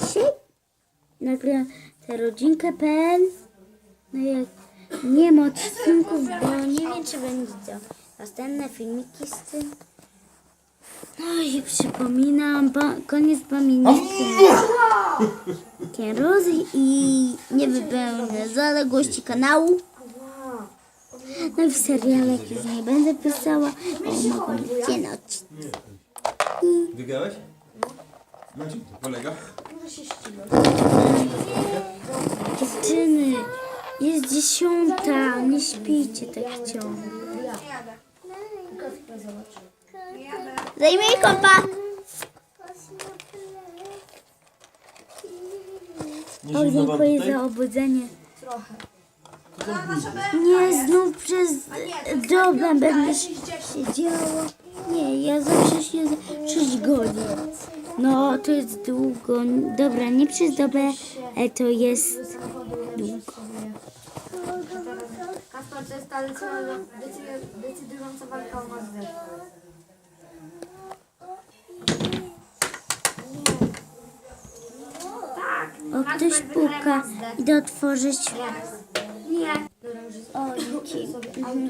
Dzisiaj nagrywam tę rodzinkę.pl. No jak nie ma odcinków, bo nie wiem, czy będzie następne filmiki z tym. No i przypominam, pa, koniec pamięci i nie wypełnię zaległości kanału. No i w serialach już nie będę pisała, bo mogą być odcinki. Wygrałeś? Na czym to polega? Dziewczyny, jest dziesiąta, nie śpijcie tak ciągle. Zajmij kopa! Nie O, zimno wam dziękuję tutaj? za obudzenie. Nie, znów przez dobę będę siedziała. Nie, ja zawsze siedzę 6 godzin. No, to jest długo. Dobra, nie przez dobę, ale to jest długo. Kasper, to jest ta decydująca- decydu- decydująca walka o Mazdę. O, ktoś puka. Idę otworzyć. Nie. O, dzięki. Mhm.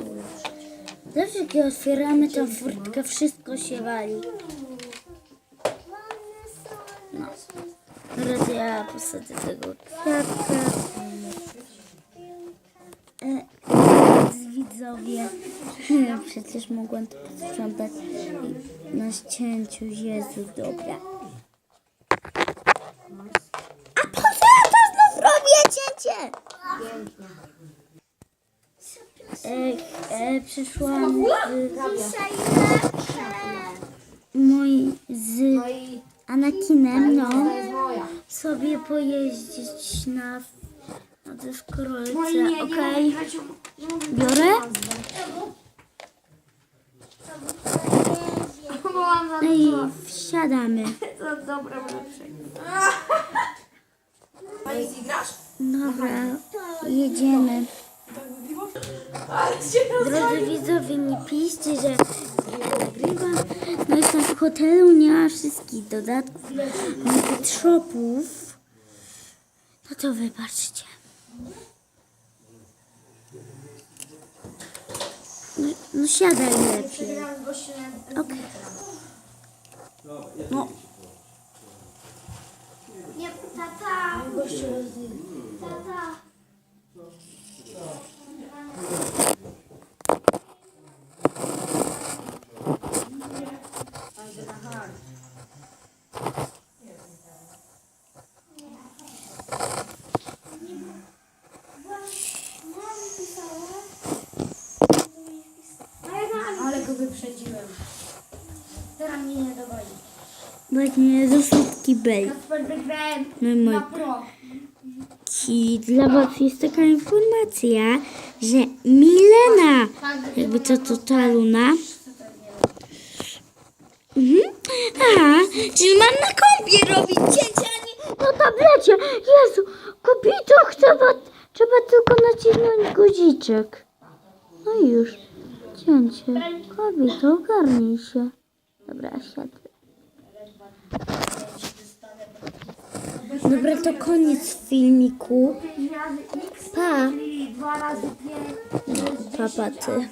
Zawsze jak otwieramy tą furtkę, wszystko się wali. No. Teraz ja posadzę tego kwiatka. E, widzowie, przecież mogłem to posprzątać na ścięciu. Jezu, dobra. A po co ja to znów robię, cięcie? E, e, przyszłam z, No i Anakinem, no, sobie pojeździć na, na deskorolce, okej? Biorę? Wołam za No i dużo. wsiadamy. Może przejść. Dobra, jedziemy. Drodzy widzowie, nie piszcie, że nagrywam. Hotelu, nie ma wszystkich dodatków, shopów. No to wybaczcie. No, no siadaj lepiej. Okej. No, Nie, tata. Tata. Wyprzedziłem. Teraz mnie nie dogoni. właśnie za słodki bej. Kasper wygrałem No i mój na pro. I dla Was jest taka informacja, że Milena, jakby to totaluna. Mhm. A, czyli mam na kompie robić cięcia, a nie na tablecie. Jezu, kobito, trzeba, trzeba tylko nacisnąć guziczek. No i już, cięcie. Kobito, ogarnij się. Dobra, siadę. Dobra, to koniec filmiku. Pa. No, papa ty.